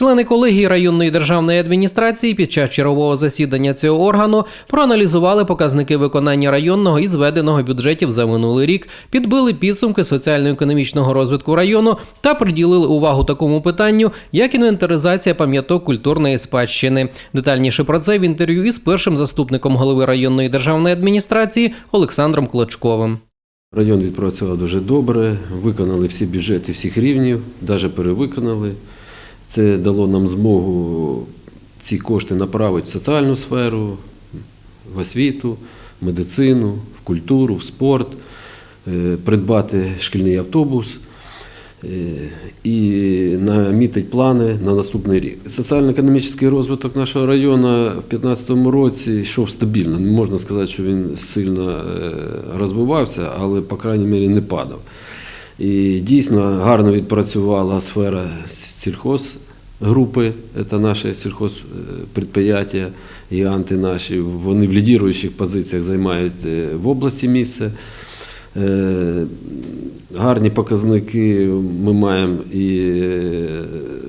Члени колегії районної державної адміністрації під час чергового засідання цього органу проаналізували показники виконання районного і зведеного бюджетів за минулий рік, підбили підсумки соціально-економічного розвитку району та приділили увагу такому питанню, як інвентаризація пам'яток культурної спадщини. Детальніше про це в інтерв'ю із першим заступником голови районної державної адміністрації Олександром Клочковим. Район відпрацював дуже добре, виконали всі бюджети всіх рівнів, навіть перевиконали. Це дало нам змогу ці кошти направити в соціальну сферу, в освіту, в медицину, в культуру, в спорт, е, придбати шкільний автобус е, і намітити плани на наступний рік. Соціально-економічний розвиток нашого району в 2015 році йшов стабільно. Не можна сказати, що він сильно е, розвивався, але, по крайній мірі, не падав. І дійсно гарно відпрацювала сфера сільхозгрупи, це наші сільхозпредприятия, гіганти наші. Вони в лідіруючих позиціях займають е, в області місце. Е, Гарні показники ми маємо і е,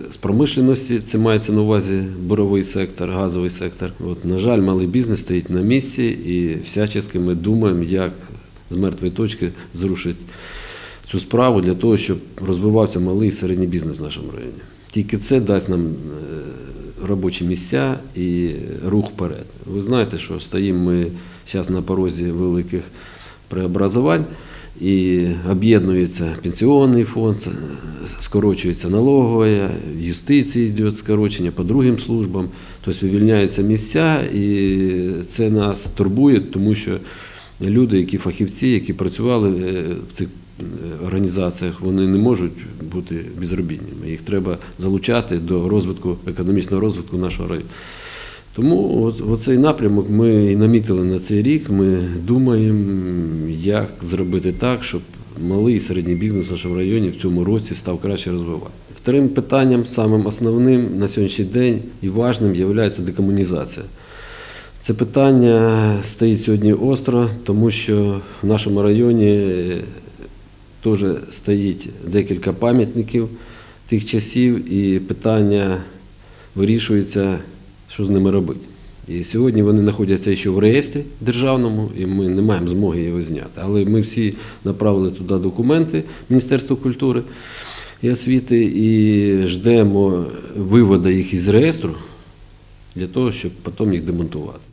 з промишленості, це мається на увазі буровий сектор, газовий сектор. От, на жаль, малий бізнес стоїть на місці і всячески ми думаємо, як з мертвої точки зрушити цю справу для того, щоб розвивався малий і середній бізнес в нашому районі. Тільки це дасть нам е, робочі місця і рух вперед. Ви знаєте, що стоїмо ми зараз на порозі великих преобразувань і об'єднується пенсіонний фонд, скорочується налогова, в юстиції йде скорочення по другим службам, тобто вивільняються місця, і це нас турбує, тому що люди, які фахівці, які працювали е, в цих організаціях, вони не можуть бути безробітними. Їх треба залучати до розвитку, економічного розвитку нашого району. Тому оцей напрямок ми і намітили на цей рік. Ми думаємо, як зробити так, щоб малий і середній бізнес в нашому районі в цьому році став краще розвиватися. Вторим питанням, самим основним на сьогоднішній день і важним є декомунізація. Це питання стоїть сьогодні остро, тому що в нашому районі е, теж стоїть декілька пам'ятників тих часів, і питання вирішується, що з ними робити. І сьогодні вони знаходяться ще в реєстрі державному, і ми не маємо змоги його зняти. Але ми всі направили туди документи Міністерства культури і освіти і ждемо виводу їх із реєстру для того, щоб потім їх демонтувати.